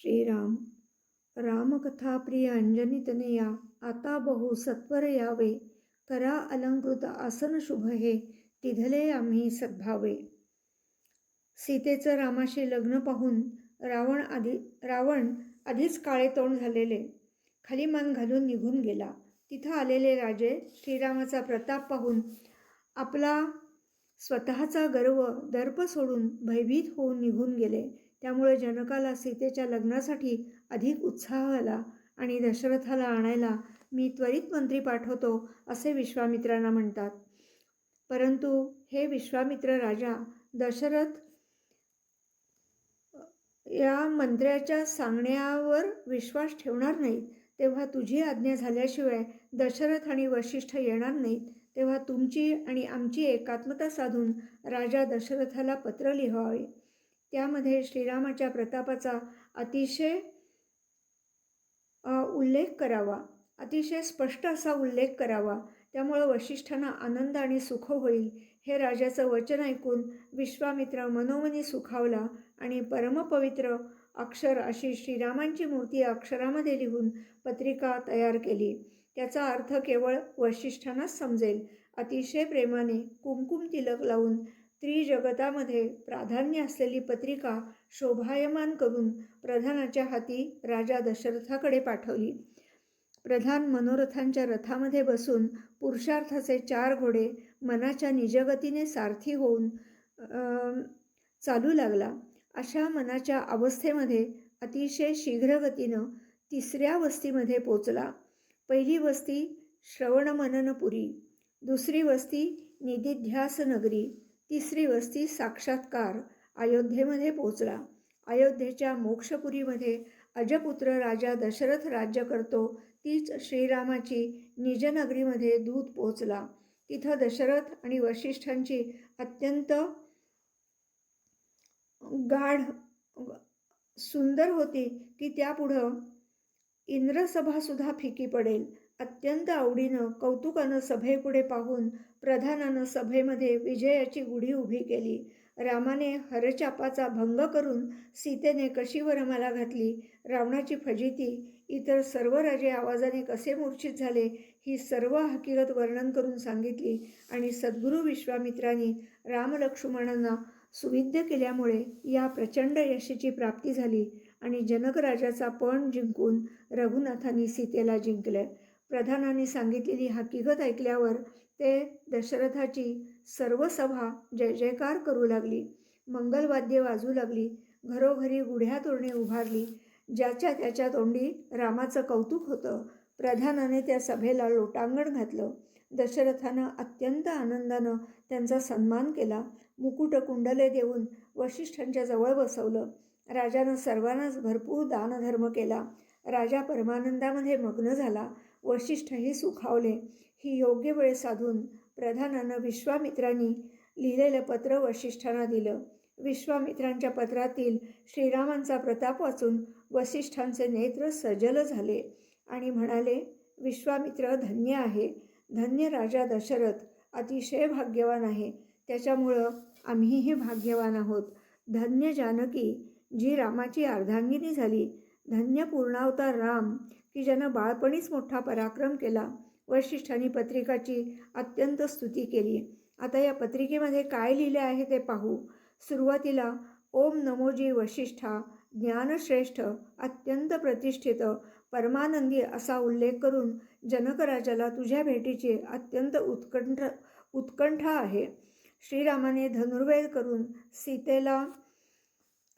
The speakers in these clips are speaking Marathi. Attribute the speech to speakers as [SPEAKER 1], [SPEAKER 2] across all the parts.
[SPEAKER 1] श्रीराम. रामकथा प्रिय अंजनी आता बहु सत्वर यावे. करा अलंकृत आसन शुभ हे तिधले आम्ही सद्भावे. सीतेचं रामाशी लग्न पाहून रावण आधी रावण आधीच काळे तोंड झालेले. खाली मान घालून निघून गेला. तिथं आलेले राजे श्रीरामाचा प्रताप पाहून आपला स्वतःचा गर्व दर्प सोडून भयभीत होऊन निघून गेले. त्यामुळे जनकाला सीतेच्या लग्नासाठी अधिक उत्साह आला आणि दशरथाला आणायला मी त्वरित मंत्री पाठवतो असे विश्वामित्रांना म्हणतात. परंतु हे विश्वामित्र राजा दशरथ या मंत्र्याच्या सांगण्यावर विश्वास ठेवणार नाहीत. तेव्हा तुझी आज्ञा झाल्याशिवाय दशरथ आणि वशिष्ठ येणार नाहीत. तेव्हा तुमची आणि आमची एकात्मता साधून राजा दशरथाला पत्र लिहावे. त्यामध्ये श्रीरामाच्या प्रतापाचा अतिशय उल्लेख करावा. अतिशय स्पष्ट असा उल्लेख करावा. त्यामुळं वशिष्ठांना आनंद आणि सुख होईल हे राजाचं वचन ऐकून विश्वामित्र मनोमनी सुखावला आणि परमपवित्र अक्षर अशी श्रीरामांची मूर्ती अक्षरामध्ये लिहून पत्रिका तयार केली. त्याचा अर्थ केवळ वशिष्ठांनाच समजेल. अतिशय प्रेमाने कुमकुम तिलक लावून त्रिजगतामध्ये प्राधान्य असलेली पत्रिका शोभायमान करून प्रधानाच्या हाती राजा दशरथाकडे पाठवली. प्रधान मनोरथांच्या रथामध्ये बसून पुरुषार्थाचे चार घोडे मनाच्या निजगतीने सारथी होऊन चालू लागला. अशा मनाच्या अवस्थेमध्ये अतिशय शीघ्रगतीनं तिसऱ्या वस्तीमध्ये पोचला. पहिली वस्ती श्रवणमननपुरी दुसरी वस्ती निधिध्यासनगरी तिसरी वस्ती साक्षात्कार अयोध्येमध्ये पोचला अयोध्येच्या मोक्षपुरीमध्ये अजपुत्र राजा दशरथ राज्य करतो तीच श्रीरामाची निजनगरीमध्ये दूत पोचला तिथं दशरथ आणि वशिष्ठांची अत्यंत गाढ सुंदर होती की त्यापुढं इंद्रसभासुद्धा फिकी पडेल. अत्यंत आवडीनं कौतुकानं सभेपुढे पाहून प्रधानानं सभेमध्ये विजयाची गुढी उभी केली. रामाने हरचापाचा भंग करून सीतेने कशी वरमाला घातली? रावणाची फजिती इतर सर्व राजे आवाजाने कसे मूर्छित झाले ही सर्व हकीकत वर्णन करून सांगितली आणि सद्गुरू विश्वामित्रांनी रामलक्ष्मणांना सुविद्य केल्यामुळे या प्रचंड यशाची प्राप्ती झाली आणि जनक राजाचा पण जिंकून रघुनाथांनी सीतेला जिंकले. प्रधानांनी सांगितलेली हकीकत ऐकल्यावर ते दशरथाची सर्व सभा जय जयकार करू लागली. मंगलवाद्य वाजू लागली. घरोघरी गुढ्या तोरणे उभारली. ज्याच्या त्याच्या तोंडी रामाचं कौतुक होतं. प्रधानाने त्या सभेला लोटांगण घातलं. दशरथानं अत्यंत आनंदानं त्यांचा सन्मान केला. मुकुट कुंडले देऊन वशिष्ठांच्या जवळ बसवलं. राजानं सर्वांनाच भरपूर दानधर्म केला. राजा परमानंदामध्ये मग्न झाला. वशिष्ठही सुखावले. ही योग्य वेळ साधून प्रधानानं विश्वामित्रांनी लिहिलेलं पत्र वशिष्ठांना दिलं. विश्वामित्रांच्या पत्रातील श्रीरामांचा प्रताप वाचून वसिष्ठांचे नेत्र सजल झाले आणि म्हणाले विश्वामित्र धन्य आहे. धन्य राजा दशरथ अतिशय भाग्यवान आहे. त्याच्यामुळं आम्हीही भाग्यवान आहोत. धन्य जानकी जी रामाची अर्धांगिनी झाली. धन्य पूर्णावतार राम की ज्यानं बाळपणीच मोठा पराक्रम केला. वशिष्ठांनी पत्रिकाची अत्यंत स्तुती केली. आता या पत्रिकेमध्ये काय लिहिले आहे ते पाहू. सुरुवातीला ओम नमोजी वशिष्ठा ज्ञानश्रेष्ठ अत्यंत प्रतिष्ठित परमानंदी असा उल्लेख करून जनकराजाला तुझ्या भेटीची अत्यंत उत्कंठ उत्कंठा आहे. श्रीरामाने धनुर्वेद करून सीतेला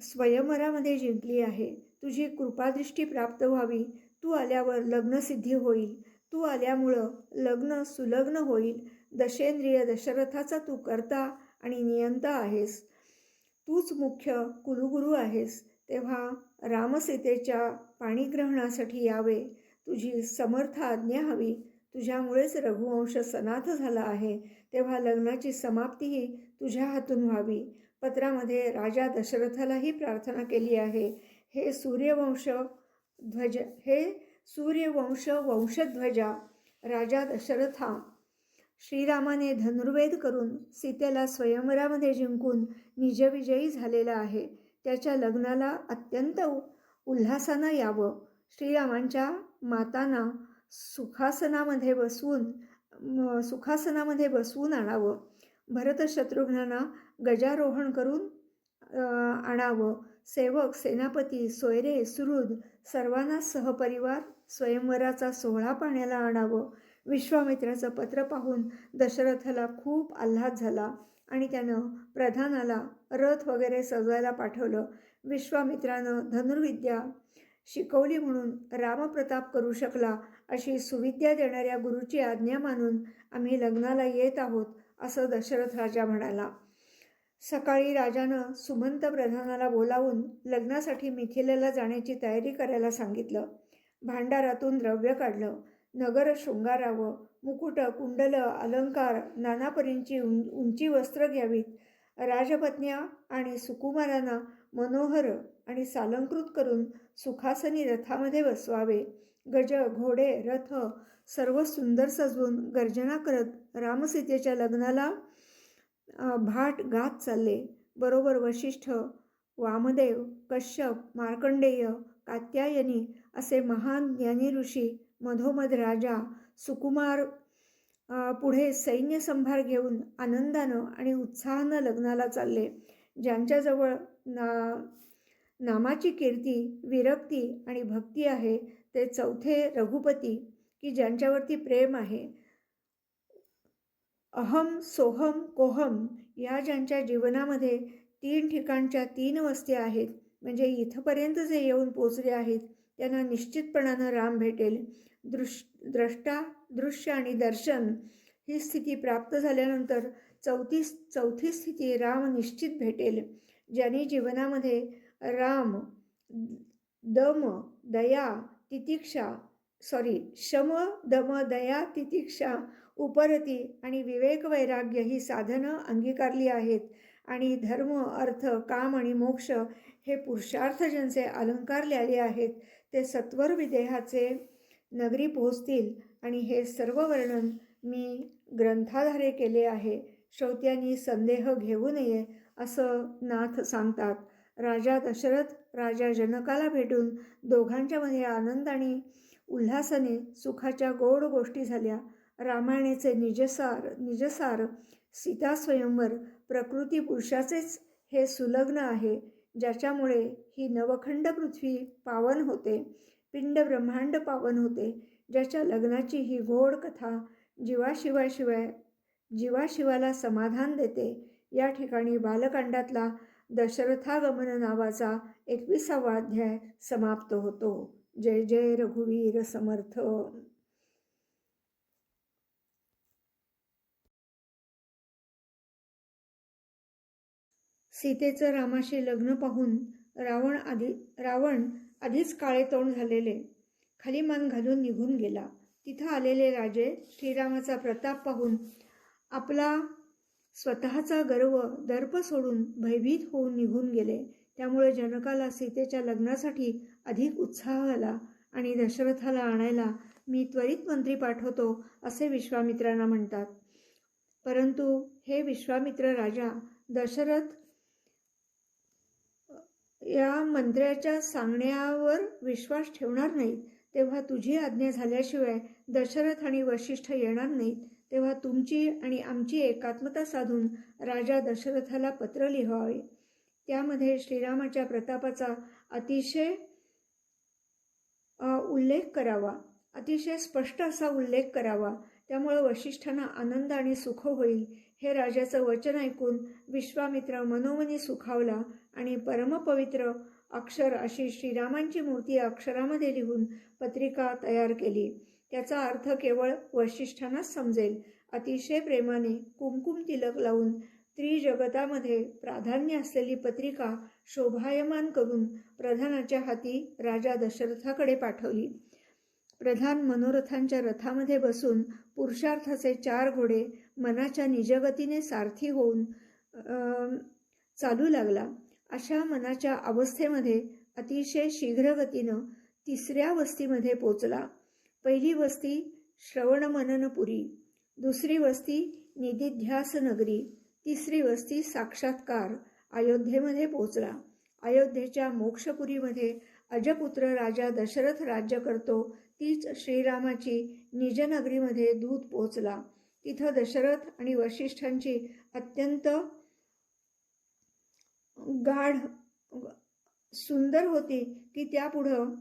[SPEAKER 1] स्वयंवरामध्ये जिंकली आहे. तुझी कृपादृष्टी प्राप्त व्हावी. तू आल्यावर लग्नसिद्धी होईल. तू आल्यामुळं लग्न सुलग्न होईल. दशेंद्रिय दशरथाचा तू करता आणि नियंता आहेस. तूच मुख्य कुलुगुरू आहेस. तेव्हा रामसीतेच्या पाणीग्रहणासाठी यावे. तुझी समर्थ आज्ञा हवी. तुझ्यामुळेच रघुवंश सनाथ झाला आहे. तेव्हा लग्नाची समाप्तीही तुझ्या हातून व्हावी. पत्रामध्ये राजा दशरथालाही प्रार्थना केली आहे. हे सूर्यवंश ध्वज हे सूर्यवंश वंशध्वजा राजा दशरथा श्रीरामाने धनुर्वेद करून सीतेला स्वयंवरामध्ये जिंकून निजविजयी झालेला आहे. त्याच्या लग्नाला अत्यंत उल्हासानं यावं. श्रीरामांच्या मातांना सुखासनामध्ये बसवून सुखासनामध्ये बसवून आणावं. भरत शत्रुघ्नांना गजारोहण करून आणावं. सेवक सेनापती सोयरे सुहृद सर्वांना सहपरिवार स्वयंवराचा सोहळा पाण्याला आणावं. विश्वामित्राचं पत्र पाहून दशरथाला खूप आल्हाद झाला आणि त्यानं प्रधानाला रथ वगैरे सजवायला पाठवलं. विश्वामित्रानं धनुर्विद्या शिकवली म्हणून रामप्रताप करू शकला अशी सुविद्या देणाऱ्या गुरुची आज्ञा मानून आम्ही लग्नाला येत आहोत असं दशरथ राजा म्हणाला. सकाळी राजानं सुमंत प्रधानाला बोलावून लग्नासाठी मिथिलेला जाण्याची तयारी करायला सांगितलं. भांडारातून द्रव्य काढलं. नगर शृंगारावं मुकुट कुंडल अलंकार नानापरींची उं उंची वस्त्र घ्यावीत. राजपत्न्या आणि सुकुमारांना मनोहर आणि सालंकृत करून सुखासनी रथामध्ये बसवावे. गज घोडे रथ सर्व सुंदर सजवून गर्जना करत रामसीतेच्या लग्नाला भाट गात चालले. बरोबर वशिष्ठ वामदेव कश्यप मार्कंडेय कात्यायनी असे महान ज्ञानी ऋषी मधोमध राजा सुकुमार पुढे सैन्यसंभार घेऊन आनंदानं आणि उत्साहानं लग्नाला चालले. ज्यांच्याजवळ ना नामाची कीर्ती विरक्ती आणि भक्ती आहे ते चौथे रघुपती की ज्यांच्यावरती प्रेम आहे. अहम सोहम कोहम या ज्यांच्या जीवनामध्ये तीन ठिकाणच्या तीन वस्त्या आहेत म्हणजे इथंपर्यंत जे येऊन पोचले आहेत त्यांना निश्चितपणानं राम भेटेल. दृश द्रष्टा दृश्य आणि दर्शन ही स्थिती प्राप्त झाल्यानंतर चौथी चौथी स्थिती राम निश्चित भेटेल. ज्यांनी जीवनामध्ये राम दम दया तितिक्षा सॉरी शम दम दया तितिक्षा उपरती आणि विवेक वैराग्य ही साधनं अंगीकारली आहेत. आणि धर्म अर्थ काम आणि मोक्ष हे पुरुषार्थ ज्यांचे अलंकार लिहिले आहेत. ते सत्वर विदेहाचे नगरी पोहोचतील आणि हे सर्व वर्णन मी ग्रंथाधारे केले आहे. श्रोत्यांनी संदेह घेऊ नये असं नाथ सांगतात. राजा दशरथ राजा जनकाला भेटून दोघांच्यामध्ये आनंद आणि उल्हासाने सुखाच्या गोड गोष्टी झाल्या. रामायणेचे निजसार निजसार सीता स्वयंवर प्रकृती पुरुषाचेच हे सुलग्न आहे. ज्याच्यामुळे ही नवखंड पृथ्वी पावन होते पिंड ब्रह्मांड पावन होते ज्याच्या लग्नाची ही गोड कथा जीवाशिवाशिवाय जीवाशिवाला समाधान देते या ठिकाणी बालकांडातला दशरथागमन नावाचा एकविसावा अध्याय समाप्त होतो. जय जय रघुवीर समर्थ. सीतेचं रामाशी लग्न पाहून रावण आधी रावण आधीच काळे तोंड झालेले. खाली मान घालून निघून गेला. तिथं आलेले राजे श्रीरामाचा प्रताप पाहून आपला स्वतःचा गर्व दर्प सोडून भयभीत होऊन निघून गेले. त्यामुळे जनकाला सीतेच्या लग्नासाठी अधिक उत्साह आला आणि दशरथाला आणायला मी त्वरित मंत्री पाठवतो असे विश्वामित्रांना म्हणतात. परंतु हे विश्वामित्र राजा दशरथ या मंत्र्याच्या सांगण्यावर विश्वास ठेवणार नाहीत. तेव्हा तुझी आज्ञा झाल्याशिवाय दशरथ आणि वशिष्ठ येणार नाहीत. तेव्हा तुमची आणि आमची एकात्मता साधून राजा दशरथाला पत्र लिहावे. त्यामध्ये श्रीरामाच्या प्रतापाचा अतिशय उल्लेख करावा. अतिशय स्पष्ट असा उल्लेख करावा. त्यामुळं वशिष्ठांना आनंद आणि सुख होईल हे राजाचं वचन ऐकून विश्वामित्र मनोमनी सुखावला आणि परमपवित्र अक्षर अशी श्रीरामांची मूर्ती अक्षरामध्ये लिहून पत्रिका तयार केली. त्याचा अर्थ केवळ वशिष्ठांनाच समजेल. अतिशय प्रेमाने कुमकुम तिलक लावून त्रिजगतामध्ये प्राधान्य असलेली पत्रिका शोभायमान करून प्रधानाच्या हाती राजा दशरथाकडे पाठवली. प्रधान मनोरथांच्या रथामध्ये बसून पुरुषार्थाचे चार घोडे मनाच्या निजगतीने सारथी होऊन चालू लागला. अशा मनाच्या अवस्थेमध्ये अतिशय शीघ्रगतीनं तिसऱ्या वस्तीमध्ये पोचला. पहिली वस्ती श्रवणमननपुरी दुसरी वस्ती निधिध्यास नगरी तिसरी वस्ती साक्षात्कार अयोध्येमध्ये पोचला. अयोध्येच्या मोक्षपुरीमध्ये अजपुत्र राजा दशरथ राज्य करतो तीच श्रीरामाची निजनगरीमध्ये दूत पोचला तिथं दशरथ आणि वशिष्ठांची अत्यंत गाढ सुंदर होती की त्यापुढं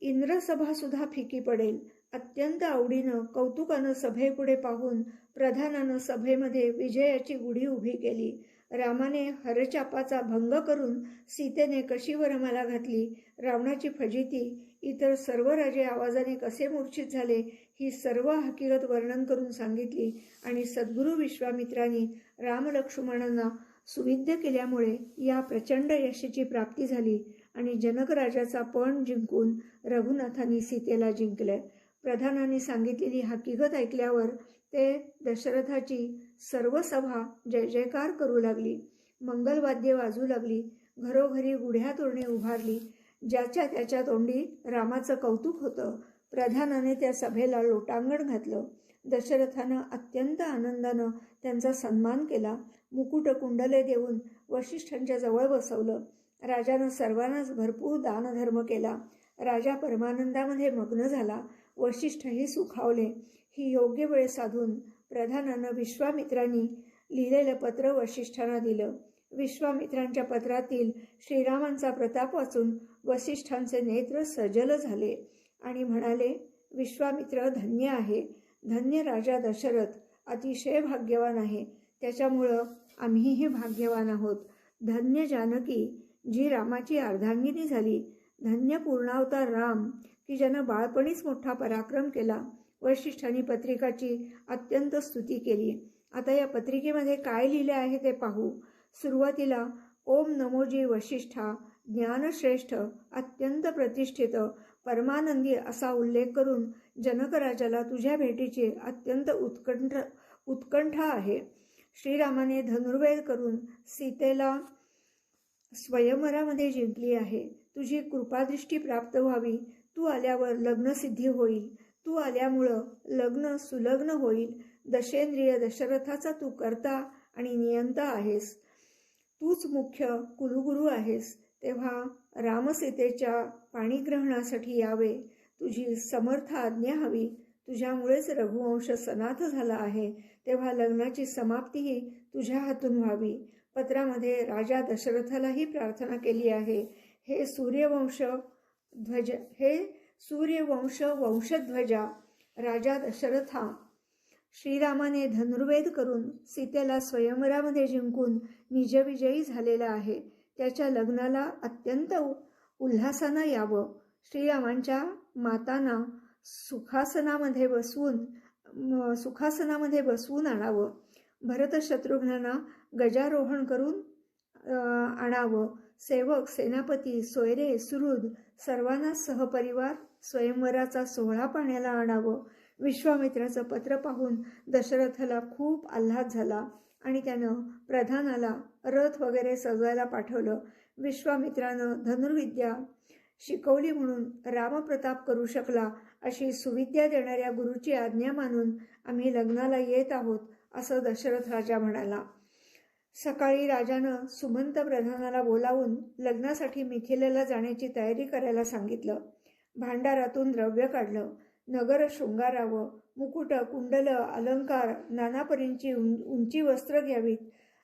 [SPEAKER 1] इंद्रसभा सुद्धा फिकी पडेल. अत्यंत आवडीनं कौतुकानं सभेपुढे पाहून प्रधानानं सभेमध्ये विजयाची गुढी उभी केली. रामाने हरचापाचा भंग करून सीतेने कशी वरमाला घातली? रावणाची फजिती इतर सर्व राजे आवाजाने कसे मूर्छित झाले ही सर्व हकीकत वर्णन करून सांगितली आणि सद्गुरू विश्वामित्रांनी रामलक्ष्मणांना सुविद्य केल्यामुळे या प्रचंड यशाची प्राप्ती झाली आणि जनकराजाचा पण जिंकून रघुनाथांनी सीतेला जिंकले. प्रधानाने सांगितलेली हकीकत ऐकल्यावर ते दशरथाची सर्व सभा जय जयकार करू लागली. मंगलवाद्ये वाजू लागली. घरोघरी गुढ्या तोरणे उभारली. ज्याच्या त्याच्या तोंडी रामाचं कौतुक होतं. प्रधानाने त्या सभेला लोटांगण घातलं. दशरथानं अत्यंत आनंदानं त्यांचा सन्मान केला. मुकुट कुंडले देऊन वशिष्ठांच्या जवळ बसवलं. राजानं सर्वांनाच भरपूर दानधर्म केला. राजा परमानंदामध्ये मग्न झाला. वशिष्ठही सुखावले. ही योग्य वेळ साधून प्रधानानं विश्वामित्रांनी लिहिलेलं पत्र वशिष्ठांना दिलं. विश्वामित्रांच्या पत्रातील श्रीरामांचा प्रताप वाचून वसिष्ठांचे नेत्र सजल झाले आणि म्हणाले विश्वामित्र धन्य आहे. धन्य राजा दशरथ अतिशय भाग्यवान आहे. त्याच्यामुळं आम्हीही भाग्यवान आहोत. धन्य जानकी जी रामाची अर्धांगिनी झाली. धन्य पूर्णावतार राम की ज्यानं बाळपणीच मोठा पराक्रम केला. वैशिष्ठांनी पत्रिकाची अत्यंत स्तुती केली. आता या पत्रिकेमध्ये काय लिहिले आहे ते पाहू. सुरुवातीला ओम नमोजी वशिष्ठा ज्ञानश्रेष्ठ अत्यंत प्रतिष्ठित परमानंदी असा उल्लेख करून जनकराजाला तुझ्या भेटीची अत्यंत उत्कंठ उत्कंठा आहे. श्रीरामाने धनुर्वेद करून सीतेला स्वयंवरामध्ये जिंकली आहे. तुझी कृपादृष्टी प्राप्त व्हावी. तू आल्यावर लग्नसिद्धी होईल. तू आल्यामुळं लग्न सुलग्न होईल. दशेंद्रिय दशरथाचा तू करता आणि नियंता आहेस. तूच मुख्य कुलुगुरू आहेस. तेव्हा रामसीतेच्या पाणीग्रहणासाठी यावे. तुझी समर्थ आज्ञा हवी. तुझ्यामुळेच रघुवंश सनाथ झाला आहे. तेव्हा लग्नाची समाप्तीही तुझ्या हातून व्हावी. पत्रामध्ये राजा दशरथालाही प्रार्थना केली आहे. हे सूर्यवंश ध्वज हे सूर्यवंश वंशध्वजा राजा दशरथा श्रीरामाने धनुर्वेद करून सीतेला स्वयंवरामध्ये जिंकून निजविजयी झालेला आहे. त्याच्या लग्नाला अत्यंत उल्हासानं यावं. श्रीरामांच्या मातांना सुखासनामध्ये बसवून सुखासनामध्ये बसवून आणावं. भरत शत्रुघ्नांना गजारोहण करून आणावं. सेवक सेनापती सोयरे सुहृद सर्वांना सहपरिवार स्वयंवराचा सोहळा पाण्याला आणावं. विश्वामित्राचं पत्र पाहून दशरथाला खूप आल्हाद झाला आणि त्यानं प्रधानाला रथ वगैरे सजवायला पाठवलं. विश्वामित्रानं धनुर्विद्या शिकवली म्हणून रामप्रताप करू शकला अशी सुविद्या देणाऱ्या गुरुची आज्ञा मानून आम्ही लग्नाला येत आहोत असं दशरथ राजा म्हणाला. सकाळी राजानं सुमंत प्रधानाला बोलावून लग्नासाठी मिथिलेला जाण्याची तयारी करायला सांगितलं. भांडारातून द्रव्य काढलं. नगर शृंगारावं मुकुट कुंडल अलंकार नानापरींची उं उंची वस्त्र घ्यावीत.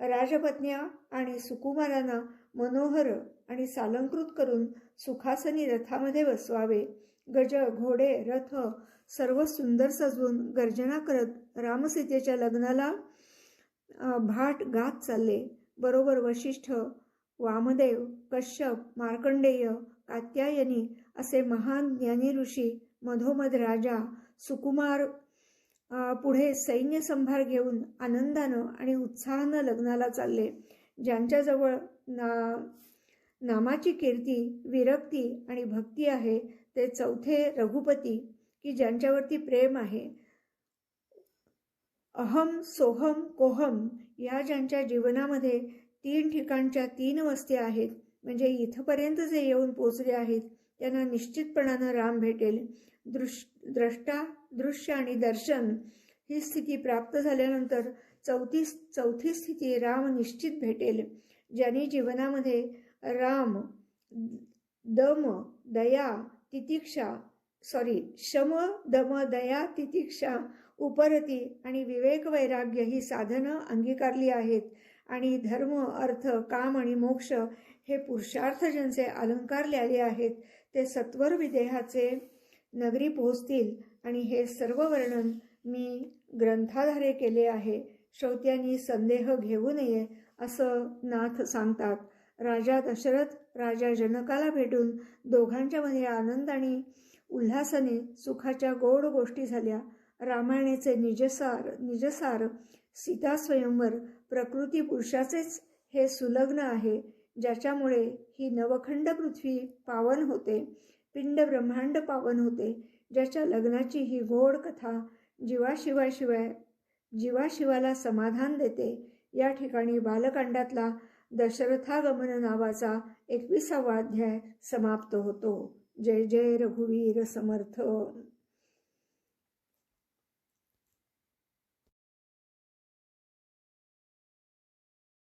[SPEAKER 1] राजपत्न्या आणि सुकुमारांना मनोहर आणि सालंकृत करून सुखासनी रथामध्ये बसवावे. गज घोडे रथ सर्व सुंदर सजवून गर्जना करत रामसीतेच्या लग्नाला भाट गात चालले. बरोबर वशिष्ठ वामदेव कश्यप मार्कंडेय कात्यायनी असे महान ज्ञानी ऋषी मधोमध राजा सुकुमार पुढे सैन्य संभार घेऊन आनंदानं आणि उत्साहानं लग्नाला चालले. ज्यांच्याजवळ ना नामाची कीर्ती विरक्ती आणि भक्ती आहे ते चौथे रघुपती की ज्यांच्यावरती प्रेम आहे. अहम सोहम कोहम या ज्यांच्या जीवनामध्ये तीन ठिकाणच्या तीन वस्त्या आहेत म्हणजे इथपर्यंत जे येऊन पोचले आहेत त्यांना निश्चितपणानं राम भेटेल. दृश द्रष्टा दृश्य आणि दर्शन ही स्थिती प्राप्त झाल्यानंतर चौथी चौथी स्थिती राम निश्चित भेटेल. ज्यांनी जीवनामध्ये राम दम दया तितिक्षा सॉरी शम दम दया तितिक्षा उपरती आणि विवेक वैराग्य ही साधनं अंगीकारली आहेत. आणि धर्म अर्थ काम आणि मोक्ष हे पुरुषार्थ ज्यांचे अलंकार लिहिले आहेत. ते सत्वर विदेहाचे नगरी पोहोचतील आणि हे सर्व वर्णन मी ग्रंथाधारे केले आहे. श्रोत्यांनी संदेह घेऊ नये असं नाथ सांगतात. राजा दशरथ राजा जनकाला भेटून दोघांच्या मध्ये आनंद आणि उल्हासाने सुखाच्या गोड गोष्टी झाल्या. रामायणेचे निजसार निजसार सीता स्वयंवर प्रकृती पुरुषाचेच हे सुलग्न आहे. ज्याच्यामुळे ही नवखंड पृथ्वी पावन होते पिंड ब्रह्मांड पावन होते ज्याच्या लग्नाची ही गोड कथा जीवाशिवाशिवाय जीवाशिवाला समाधान देते या ठिकाणी बालकांडातला दशरथागमन नावाचा एकविसावा अध्याय समाप्त होतो. जय जय रघुवीर समर्थ.